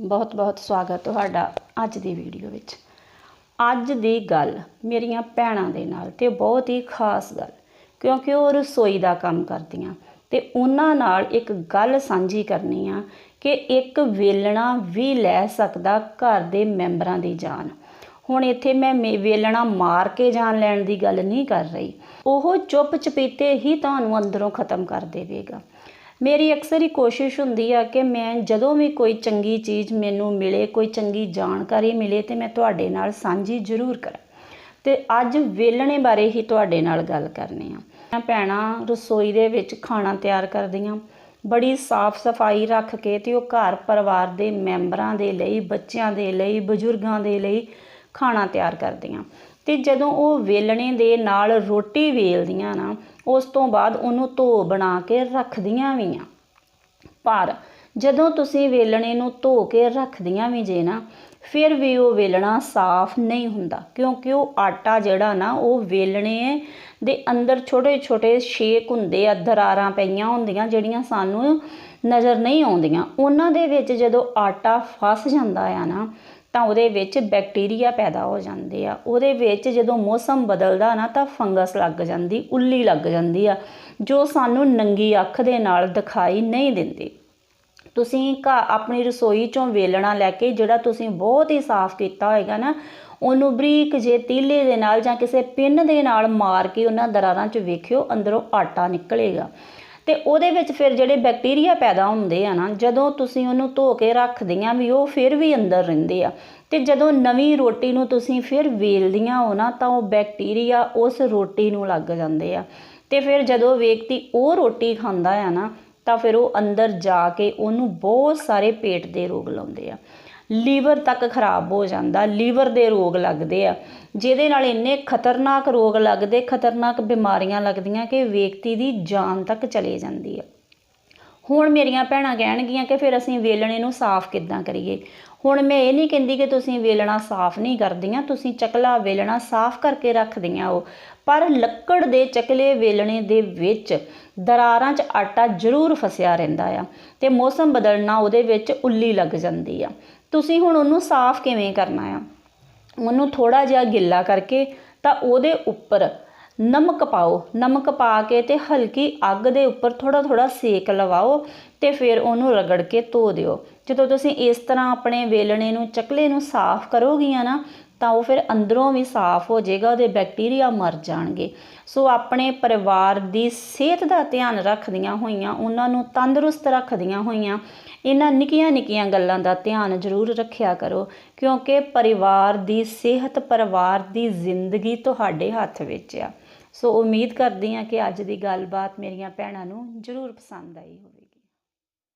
ਬਹੁਤ-ਬਹੁਤ ਸਵਾਗਤ ਤੁਹਾਡਾ ਅੱਜ ਦੀ ਵੀਡੀਓ ਵਿੱਚ। ਅੱਜ ਦੀ ਗੱਲ ਮੇਰੀਆਂ ਭੈਣਾਂ ਦੇ ਨਾਲ ਤੇ ਬਹੁਤ ਹੀ ਖਾਸ ਗੱਲ, ਕਿਉਂਕਿ ਉਹ ਰਸੋਈ ਦਾ ਕੰਮ ਕਰਦੀਆਂ ਤੇ ਉਹਨਾਂ ਨਾਲ ਇੱਕ ਗੱਲ ਸਾਂਝੀ ਕਰਨੀ ਆ ਕਿ ਇੱਕ ਵੇਲਣਾ ਵੀ ਲੈ ਸਕਦਾ ਘਰ ਦੇ ਮੈਂਬਰਾਂ ਦੀ ਜਾਨ। ਹੁਣ ਇੱਥੇ ਮੈਂ ਮੇ- ਵੇਲਣਾ ਮਾਰ ਕੇ ਜਾਨ ਲੈਣ ਦੀ ਗੱਲ ਨਹੀਂ ਕਰ ਰਹੀ। ਉਹ ਚੁੱਪ ਚਪੀਤੇ ਹੀ ਤੁਹਾਨੂੰ ਅੰਦਰੋਂ ਖਤਮ ਕਰ ਦੇਵੇਗਾ। ਮੇਰੀ ਅਕਸਰ ਹੀ ਕੋਸ਼ਿਸ਼ ਹੁੰਦੀ ਆ ਕਿ ਮੈਂ ਜਦੋਂ ਵੀ ਕੋਈ ਚੰਗੀ ਚੀਜ਼ ਮੈਨੂੰ ਮਿਲੇ, ਕੋਈ ਚੰਗੀ ਜਾਣਕਾਰੀ ਮਿਲੇ ਤੇ ਮੈਂ ਤੁਹਾਡੇ ਨਾਲ ਸਾਂਝੀ ਜ਼ਰੂਰ ਕਰਾਂ। ਤੇ ਅੱਜ ਵੇਲਣੇ ਬਾਰੇ ਹੀ ਤੁਹਾਡੇ ਨਾਲ ਗੱਲ ਕਰਨੀ ਆ। ਭੈਣਾਂ ਰਸੋਈ ਦੇ ਵਿੱਚ ਖਾਣਾ ਤਿਆਰ ਕਰਦੀਆਂ ਬੜੀ ਸਾਫ਼ ਸਫ਼ਾਈ ਰੱਖ ਕੇ ਤੇ ਉਹ ਘਰ ਪਰਿਵਾਰ ਦੇ ਮੈਂਬਰਾਂ ਦੇ ਲਈ, ਬੱਚਿਆਂ ਦੇ ਲਈ, ਬਜ਼ੁਰਗਾਂ ਦੇ ਲਈ ਖਾਣਾ ਤਿਆਰ ਕਰਦੀਆਂ ਤੇ ਜਦੋਂ ਉਹ ਵੇਲਣੇ ਦੇ ਨਾਲ ਰੋਟੀ ਵੇਲਦੀਆਂ ਨਾ, ਉਸ ਤੋਂ ਬਾਅਦ ਉਹਨੂੰ ਧੋ ਬਣਾ ਕੇ ਰੱਖਦੀਆਂ ਵੀ ਆ। ਪਰ ਜਦੋਂ ਤੁਸੀਂ ਵੇਲਣੇ ਨੂੰ ਧੋ ਕੇ ਰੱਖਦੀਆਂ ਵੀ ਜੇ ਨਾ, ਫਿਰ ਵੀ ਉਹ ਵੇਲਣਾ ਸਾਫ਼ ਨਹੀਂ ਹੁੰਦਾ, ਕਿਉਂਕਿ ਉਹ ਆਟਾ ਜਿਹੜਾ ਨਾ, ਉਹ ਵੇਲਣੇ ਦੇ ਅੰਦਰ ਛੋਟੇ ਛੋਟੇ ਛੇਕ ਹੁੰਦੇ ਆ, ਦਰਾਰਾਂ ਪਈਆਂ ਹੁੰਦੀਆਂ ਜਿਹੜੀਆਂ ਸਾਨੂੰ ਨਜ਼ਰ ਨਹੀਂ ਆਉਂਦੀਆਂ। ਉਹਨਾਂ ਦੇ ਵਿੱਚ ਜਦੋਂ ਆਟਾ ਫਸ ਜਾਂਦਾ ਆ ਨਾ ਤਾਂ ਉਹਦੇ ਵਿੱਚ ਬੈਕਟੀਰੀਆ ਪੈਦਾ ਹੋ ਜਾਂਦੇ ਆ। ਉਹਦੇ ਵਿੱਚ ਜਦੋਂ ਮੌਸਮ ਬਦਲਦਾ ਨਾ ਤਾਂ ਫੰਗਸ ਲੱਗ ਜਾਂਦੀ, ਉੱਲੀ ਲੱਗ ਜਾਂਦੀ ਆ, ਜੋ ਸਾਨੂੰ ਨੰਗੀ ਅੱਖ ਦੇ ਨਾਲ ਦਿਖਾਈ ਨਹੀਂ ਦਿੰਦੀ। ਤੁਸੀਂ ਘਾ, ਆਪਣੀ ਰਸੋਈ ਚੋਂ ਵੇਲਣਾ ਲੈ ਕੇ ਜਿਹੜਾ ਤੁਸੀਂ ਬਹੁਤ ਹੀ ਸਾਫ਼ ਕੀਤਾ ਹੋਏਗਾ ਨਾ, ਉਹਨੂੰ ਬਰੀਕ ਜੇ ਤੀਲੇ ਦੇ ਨਾਲ ਜਾਂ ਕਿਸੇ ਪਿੰਨ ਦੇ ਨਾਲ ਮਾਰ ਕੇ ਉਹਨਾਂ ਦਰਾਰਾਂ 'ਚ ਵੇਖਿਓ, ਅੰਦਰੋਂ ਆਟਾ ਨਿਕਲੇਗਾ। ਤੇ ਉਹਦੇ ਵਿੱਚ ਫਿਰ ਜਿਹੜੇ ਬੈਕਟੀਰੀਆ ਪੈਦਾ ਹੁੰਦੇ ਆ ਨਾ, ਜਦੋਂ ਤੁਸੀਂ ਉਹਨੂੰ ਧੋ ਕੇ ਰੱਖਦੀਆਂ ਵੀ ਉਹ ਫਿਰ ਵੀ ਅੰਦਰ ਰਹਿੰਦੇ ਆ, ਤੇ ਜਦੋਂ ਨਵੀਂ ਰੋਟੀ ਨੂੰ ਤੁਸੀਂ ਫਿਰ ਵੇਲਦੀਆਂ ਹੋ ਨਾ, ਤਾਂ ਉਹ ਬੈਕਟੀਰੀਆ ਉਸ ਰੋਟੀ ਨੂੰ ਲੱਗ ਜਾਂਦੇ ਆ। ਤੇ ਫਿਰ ਜਦੋਂ ਵਿਅਕਤੀ ਉਹ ਰੋਟੀ ਖਾਂਦਾ ਆ ਨਾ, ਤਾਂ ਫਿਰ ਉਹ ਅੰਦਰ ਜਾ ਕੇ ਉਹਨੂੰ ਬਹੁਤ ਸਾਰੇ ਪੇਟ ਦੇ ਰੋਗ ਲਾਉਂਦੇ ਆ। ਲੀਵਰ ਤੱਕ ਖਰਾਬ ਹੋ ਜਾਂਦਾ, ਲੀਵਰ ਦੇ ਰੋਗ ਲੱਗਦੇ ਆ। ਜਿਹਦੇ ਨਾਲ ਇੰਨੇ ਖਤਰਨਾਕ ਰੋਗ ਲੱਗਦੇ, ਖਤਰਨਾਕ ਬਿਮਾਰੀਆਂ ਲੱਗਦੀਆਂ ਕਿ ਵਿਅਕਤੀ ਦੀ ਜਾਨ ਤੱਕ ਚਲੇ ਜਾਂਦੀ ਆ। ਹੁਣ ਮੇਰੀਆਂ ਭੈਣਾਂ ਕਹਿਣਗੀਆਂ ਕਿ ਫਿਰ ਅਸੀਂ ਵੇਲਣੇ ਨੂੰ ਸਾਫ਼ ਕਿੱਦਾਂ ਕਰੀਏ? ਹੁਣ ਮੈਂ ਇਹ ਨਹੀਂ ਕਹਿੰਦੀ ਕਿ ਤੁਸੀਂ ਵੇਲਣਾ ਸਾਫ਼ ਨਹੀਂ ਕਰਦੀਆਂ, ਤੁਸੀਂ ਚਕਲਾ ਵੇਲਣਾ ਸਾਫ਼ ਕਰਕੇ ਰੱਖਦੀਆਂ ਉਹ। ਪਰ ਲੱਕੜ ਦੇ ਚਕਲੇ ਵੇਲਣੇ ਦੇ ਵਿੱਚ ਦਰਾਰਾਂ 'ਚ ਆਟਾ ਜ਼ਰੂਰ ਫਸਿਆ ਰਹਿੰਦਾ ਆ ਤੇ ਮੌਸਮ ਬਦਲਣਾ ਉਹਦੇ ਵਿੱਚ ਉੱਲੀ ਲੱਗ ਜਾਂਦੀ ਆ। ਤੁਸੀਂ ਹੁਣ ਉਹਨੂੰ ਸਾਫ਼ ਕਿਵੇਂ ਕਰਨਾ ਆ? ਉਹਨੂੰ ਥੋੜਾ ਜਿਹਾ ਗਿੱਲਾ ਕਰਕੇ ਤਾਂ ਉਹਦੇ ਉੱਪਰ ਨਮਕ ਪਾਓ। ਨਮਕ ਪਾ ਕੇ ਤੇ ਹਲਕੀ ਅੱਗ ਦੇ ਉੱਪਰ ਥੋੜਾ ਥੋੜਾ ਸੇਕ ਲਵਾਓ ਤੇ ਫਿਰ ਉਹਨੂੰ ਰਗੜ ਕੇ ਧੋ ਦਿਓ। ਜਦੋਂ ਤੁਸੀਂ ਇਸ ਤਰ੍ਹਾਂ ਆਪਣੇ ਵੇਲਣੇ ਨੂੰ, ਚੱਕਲੇ ਨੂੰ ਸਾਫ਼ ਕਰੋਗੀਆਂ ਨਾ, ਤਾਂ ਉਹ ਫਿਰ ਅੰਦਰੋਂ ਵੀ ਸਾਫ਼ ਹੋ ਜਾਏਗਾ, ਉਹਦੇ ਬੈਕਟੀਰੀਆ ਮਰ ਜਾਣਗੇ। ਸੋ ਆਪਣੇ ਪਰਿਵਾਰ ਦੀ ਸਿਹਤ ਦਾ ਧਿਆਨ ਰੱਖਦੀਆਂ ਹੋਈਆਂ, ਉਹਨਾਂ ਨੂੰ ਤੰਦਰੁਸਤ ਰੱਖਦੀਆਂ ਹੋਈਆਂ, ਇਹਨਾਂ ਨਿੱਕੀਆਂ ਨਿੱਕੀਆਂ ਗੱਲਾਂ ਦਾ ਧਿਆਨ ਜ਼ਰੂਰ ਰੱਖਿਆ ਕਰੋ, ਕਿਉਂਕਿ ਪਰਿਵਾਰ ਦੀ ਸਿਹਤ ਪਰਿਵਾਰ ਦੀ ਜ਼ਿੰਦਗੀ ਤੁਹਾਡੇ ਹੱਥ ਵਿੱਚ ਆ। ਸੋ ਉਮੀਦ ਕਰਦੀ ਹਾਂ ਕਿ ਅੱਜ ਦੀ ਗੱਲਬਾਤ ਮੇਰੀਆਂ ਭੈਣਾਂ ਨੂੰ ਜ਼ਰੂਰ ਪਸੰਦ ਆਈ ਹੋਵੇ